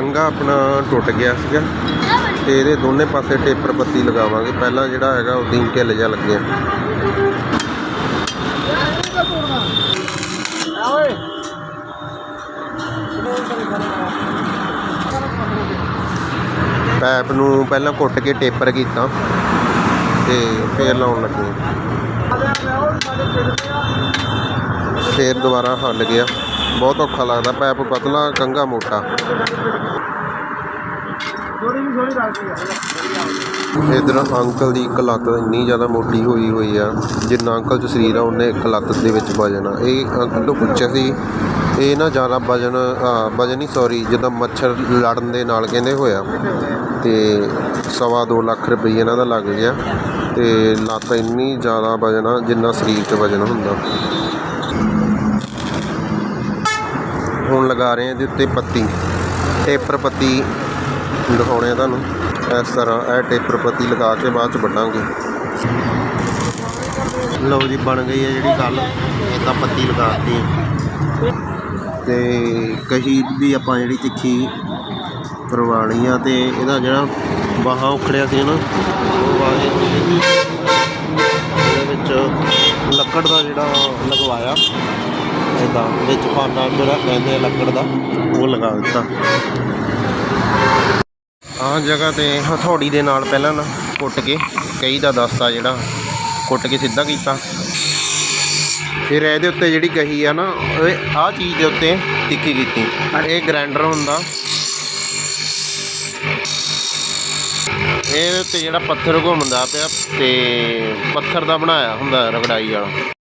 ਕੰਗਾ ਆਪਣਾ ਟੁੱਟ ਗਿਆ ਸੀਗਾ ਤੇ ਇਹਦੇ ਦੋਨੇ ਪਾਸੇ ਟੇਪਰ ਪੱਤੀ ਲਗਾਵਾਂਗੇ। ਪਹਿਲਾਂ ਜਿਹੜਾ ਹੈਗਾ ਉਹ ਤਿੰਨ ਢਿੱਲ ਜਿਹਾ ਲੱਗਿਆ। ਪੈਪ ਨੂੰ ਪਹਿਲਾਂ ਕੁੱਟ ਕੇ ਟੇਪਰ ਕੀਤਾ ਤੇ ਫੇਰ ਲਾਉਣ ਲੱਗੇ। ਫੇਰ ਦੁਬਾਰਾ ਹੱਲ ਗਿਆ। ਬਹੁਤ ਔਖਾ ਲੱਗਦਾ ਪੈਪ ਪਤਲਾ ਕੰਗਾ ਮੋਟਾ। ਇਧਰ ਅੰਕਲ ਦੀ ਇੱਕ ਲੱਤ ਇੰਨੀ ਜ਼ਿਆਦਾ ਮੋਟੀ ਹੋਈ ਹੋਈ ਆ ਜਿੰਨਾ ਅੰਕਲ ਚ ਸਰੀਰ ਆ ਉਹਨੇ ਇੱਕ ਲੱਤ ਦੇ ਵਿੱਚ ਵਜਨ ਆ। ਇਹ ਅੰਕਲ ਤੋਂ ਪੁੱਛਿਆ ਸੀ ਇਹ ਨਾ ਜ਼ਿਆਦਾ ਵਜਨ ਵਜਨ ਨਹੀਂ ਸੌਰੀ ਜਿੱਦਾਂ ਮੱਛਰ ਲੜਨ ਦੇ ਨਾਲ ਕਹਿੰਦੇ ਹੋਇਆ। ਤੇ ਸਵਾ ਦੋ ਲੱਖ ਰੁਪਏ ਇਹਨਾਂ ਦਾ ਲੱਗ ਗਿਆ ਤੇ ਲੱਤ ਇੰਨੀ ਜ਼ਿਆਦਾ ਵਜਨ ਆ ਜਿੰਨਾ ਸਰੀਰ 'ਚ ਵਜਨ ਹੁੰਦਾ। ਹੁਣ ਲਗਾ ਰਹੇ ਆ ਇਹਦੇ ਉੱਤੇ ਪੱਤੀ। ਟੇਪਰ ਪੱਤੀ ਦਿਖਾਉਣੇ ਆ ਤੁਹਾਨੂੰ। ਇਸ ਤਰ੍ਹਾਂ ਇਹ ਟੇਪਰ ਪੱਤੀ ਲਗਾ ਕੇ ਬਾਅਦ ਚ ਵੱਢਾਂਗੇ। ਲਓ ਜੀ, ਬਣ ਗਈ ਹੈ ਜਿਹੜੀ ਗੱਲ। ਇਹ ਤਾਂ ਪੱਤੀ ਲਗਾਤੀ ਹੈ। ਤੇ ਕਹੀ ਵੀ ਆਪਾਂ ਜਿਹੜੀ ਤਿੱਖੀ ਕਰਵਾਣੀ ਆ ਤੇ ਇਹਦਾ ਜਿਹੜਾ ਬਾਹਾਂ ਉਖੜਿਆ ਸੀ ਨਾ, ਉਹ ਬਾਹਾਂ ਇਹਦੇ ਵਿੱਚ ਲੱਕੜ ਦਾ ਜਿਹੜਾ ਲਗਵਾਇਆ। ਵਿੱਚ ਪਾਨਾ ਜਿਹੜਾ ਕਹਿੰਦੇ ਆ ਲੱਕੜ ਦਾ, ਉਹ ਲਗਾ ਦਿੱਤਾ। ਆਹ ਜਗ੍ਹਾ ਤੇ ਹਥੌੜੀ ਦੇ ਨਾਲ ਪਹਿਲਾਂ ਨਾ ਕੁੱਟ ਕੇ ਕਈ ਦਾ ਦਸਤਾ ਜਿਹੜਾ, ਕੁੱਟ ਕੇ ਸਿੱਧਾ ਕੀਤਾ। ਫਿਰ ਇਹਦੇ ਉੱਤੇ ਜਿਹੜੀ ਕਹੀ ਆ ਨਾ, ਇਹ ਆਹ ਚੀਜ਼ ਦੇ ਉੱਤੇ ਤਿੱਖੀ ਕੀਤੀ। ਇਹ ਗ੍ਰਾਈਂਡਰ ਹੁੰਦਾ। ਇਹਦੇ ਉੱਤੇ ਜਿਹੜਾ ਪੱਥਰ ਘੁੰਮਦਾ ਪਿਆ ਤੇ ਪੱਥਰ ਦਾ ਬਣਾਇਆ ਹੁੰਦਾ ਰਗੜਾਈ ਵਾਲਾ।